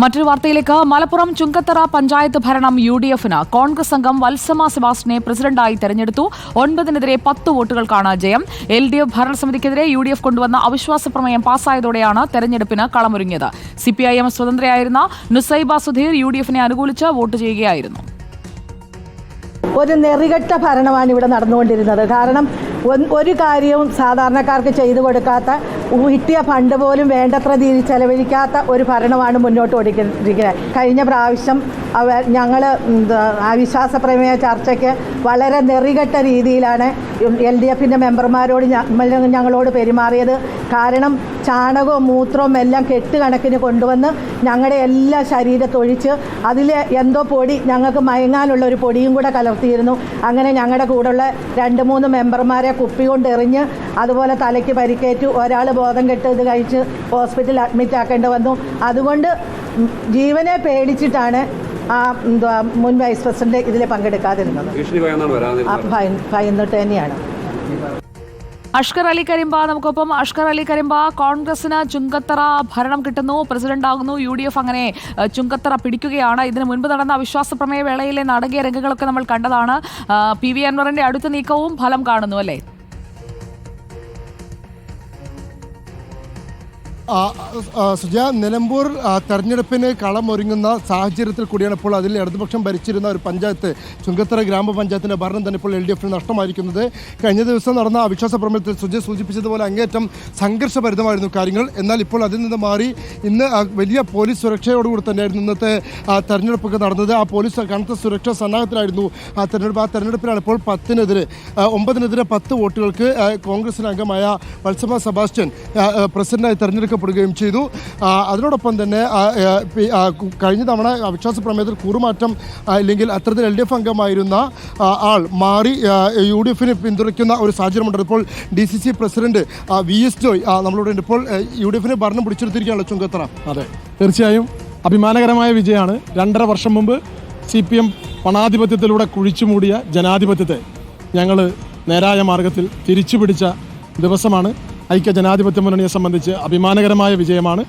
മറ്റൊരു വാർത്തയിലേക്ക്. മലപ്പുറം ചുങ്കത്തറ പഞ്ചായത്ത് ഭരണം യു ഡി എഫിന് കോൺഗ്രസ് അംഗം വത്സമ സെബാസ്റ്റിനെ പ്രസിഡന്റായി തെരഞ്ഞെടുത്തു. ഒൻപതിനെതിരെ പത്ത് വോട്ടുകൾക്കാണ് ജയം. എൽ ഡി എഫ് ഭരണസമിതിക്കെതിരെ യു ഡി എഫ് കൊണ്ടുവന്ന അവിശ്വാസ പ്രമേയം പാസ്സായതോടെയാണ് തെരഞ്ഞെടുപ്പിന് കളമൊരുങ്ങിയത്. സിപിഐഎം സ്വതന്ത്രയായിരുന്ന നുസൈബ സുധീർ യു ഡി എഫിനെ അനുകൂലിച്ച് വോട്ട് ചെയ്യുകയായിരുന്നു. ഒരു നെറികെട്ട ഭരണമാണ് ഇവിടെ നടന്നുകൊണ്ടിരുന്നത്. കാരണം ഒരു കാര്യവും സാധാരണക്കാർക്ക് ചെയ്തു കൊടുക്കാത്ത കിട്ടിയ ഫണ്ട് പോലും വേണ്ടത്ര രീതിയിൽ ചെലവഴിക്കാത്ത ഒരു ഭരണമാണ് മുന്നോട്ട് ഓടിക്കൊണ്ടിരിക്കുന്നത്. കഴിഞ്ഞ പ്രാവശ്യം അവ ഞങ്ങൾ അവിശ്വാസ പ്രമേയ ചർച്ചയ്ക്ക് വളരെ നെറികെട്ട രീതിയിലാണ് എൽ ഡി എഫിന്റെ മെമ്പർമാരോട് ഞങ്ങളോട് പെരുമാറിയത്. കാരണം ചാണകവും മൂത്രവും എല്ലാം കെട്ടുകണക്കിന് കൊണ്ടുവന്ന് ഞങ്ങളുടെ എല്ലാ ശരീരത്തൊഴിച്ച് അതിൽ എന്തോ പൊടി ഞങ്ങൾക്ക് മയങ്ങാനുള്ള ഒരു പൊടിയും കൂടെ കലർത്തിയിരുന്നു. അങ്ങനെ ഞങ്ങളുടെ കൂടെയുള്ള രണ്ട് മൂന്ന് മെമ്പർമാരെ കുപ്പി കൊണ്ട് എറിഞ്ഞ് അതുപോലെ തലയ്ക്ക് പരിക്കേറ്റു. ഒരാൾ ബോധം കെട്ട് ഇത് കഴിച്ച് ഹോസ്പിറ്റലിൽ അഡ്മിറ്റ് ആക്കേണ്ടി വന്നു. അതുകൊണ്ട് ജീവനെ പേടിച്ചിട്ടാണ് ആ എന്തുവാ മുൻ വൈസ് പ്രസിഡന്റ് ഇതിൽ പങ്കെടുക്കാതിരുന്നത്. ഭയന്നിട്ട് തന്നെയാണ്. അഷ്കർ അലി കരിമ്പ നമുക്കൊപ്പം. അഷ്കർ അലി കരിമ്പ കോൺഗ്രസിന് ചുങ്കത്തറ ഭരണം കിട്ടുന്നു പ്രസിഡന്റ് ആകുന്നു യു ഡി എഫ് അങ്ങനെ ചുങ്കത്തറ പിടിക്കുകയാണ്. ഇതിനു മുൻപ് നടന്ന അവിശ്വാസ പ്രമേയ വേളയിലെ നാടകീയ രംഗങ്ങളൊക്കെ നമ്മൾ കണ്ടതാണ്. പി വി അൻവറിന്റെ അടുത്ത നീക്കവും ഫലം കാണുന്നു അല്ലേ? സുജ നിലമ്പൂർ തെരഞ്ഞെടുപ്പിന് കളമൊരുങ്ങുന്ന സാഹചര്യത്തിൽ കൂടിയാണ് ഇപ്പോൾ അതിൽ ഇടതുപക്ഷം ഭരിച്ചിരുന്ന ഒരു പഞ്ചായത്ത് ചുങ്കത്തറ ഗ്രാമപഞ്ചായത്തിന്റെ ഭരണം തന്നെ ഇപ്പോൾ എൽ ഡി എഫിന് നഷ്ടമായിരിക്കുന്നത്. കഴിഞ്ഞ ദിവസം നടന്ന അവിശ്വാസ പ്രമേയത്തിൽ സുജ സൂചിപ്പിച്ചതുപോലെ അങ്ങേറ്റം സംഘർഷഭരിതമായിരുന്നു കാര്യങ്ങൾ. എന്നാൽ ഇപ്പോൾ അതിൽ നിന്ന് മാറി ഇന്ന് വലിയ പോലീസ് സുരക്ഷയോടുകൂടി തന്നെയായിരുന്നു ഇന്നത്തെ തെരഞ്ഞെടുപ്പൊക്കെ നടന്നത്. ആ പോലീസ് കനത്ത സുരക്ഷാ സന്നാഹത്തിലായിരുന്നു ആ തെരഞ്ഞെടുപ്പ് ആ തെരഞ്ഞെടുപ്പിലാണ് ഇപ്പോൾ പത്തിനെതിരെ ഒമ്പതിനെതിരെ പത്ത് വോട്ടുകൾക്ക് കോൺഗ്രസിന് അംഗമായ വത്സമ സെബാസ്റ്റ്യൻ പ്രസിഡന്റായി ആ, പ്രസിഡന്റായി ചെയ്തു. അതിനോടൊപ്പം തന്നെ കഴിഞ്ഞ തവണ അവിശ്വാസ പ്രമേയത്തിൽ കൂറുമാറ്റം അല്ലെങ്കിൽ അത്തരത്തിൽ എൽ ഡി എഫ് അംഗമായിരുന്ന ആൾ മാറി യു ഡി എഫിനെ പിന്തുണയ്ക്കുന്ന ഒരു സാഹചര്യമുണ്ട്. ഇപ്പോൾ D C C president V S Joy നമ്മളോട് ഇപ്പോൾ യു ഡി എഫിനെ ഭരണം പിടിച്ചെടുത്തിരിക്കുകയാണല്ലോ ചുങ്കത്തറ. അതെ. തീർച്ചയായും അഭിമാനകരമായ വിജയമാണ്. രണ്ടര വർഷം മുമ്പ് സി പി എം പണാധിപത്യത്തിലൂടെ കുഴിച്ചുമൂടിയ ജനാധിപത്യത്തെ ഞങ്ങൾ നേരായ മാർഗത്തിൽ തിരിച്ചു പിടിച്ച ദിവസമാണ് ഐക്യ ജനാധിപത്യ മുന്നണിയെ സംബന്ധിച്ച് അഭിമാനകരമായ വിജയമാണ്.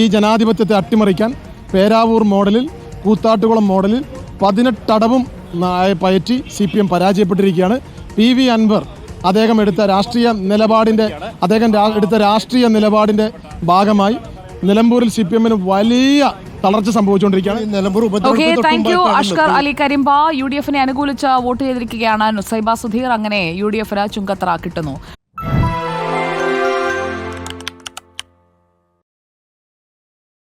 ഈ ജനാധിപത്യത്തെ അട്ടിമറിക്കാൻ പേരാവൂർ മോഡലിൽ കൂത്താട്ടുകുളം മോഡലിൽ പതിനെട്ടടവും പയറ്റി സി പി എം പരാജയപ്പെട്ടിരിക്കുകയാണ്. പി വി അൻവർ അദ്ദേഹം എടുത്ത രാഷ്ട്രീയ നിലപാടിന്റെ അദ്ദേഹം എടുത്ത രാഷ്ട്രീയ നിലപാടിന്റെ ഭാഗമായി നിലമ്പൂരിൽ സി പി എമ്മിന് വലിയ തളർച്ച സംഭവിച്ചുകൊണ്ടിരിക്കുകയാണ്. Thank you Ashkar Ali Karimba. U D എഫിനെ അനുകൂലിച്ച് വോട്ട് ചെയ്തിരിക്കുകയാണ്. നുസൈബ സുധീർ അങ്ങനെ യു ഡി എഫിന് ചുങ്കത്തറ കിട്ടുന്നു.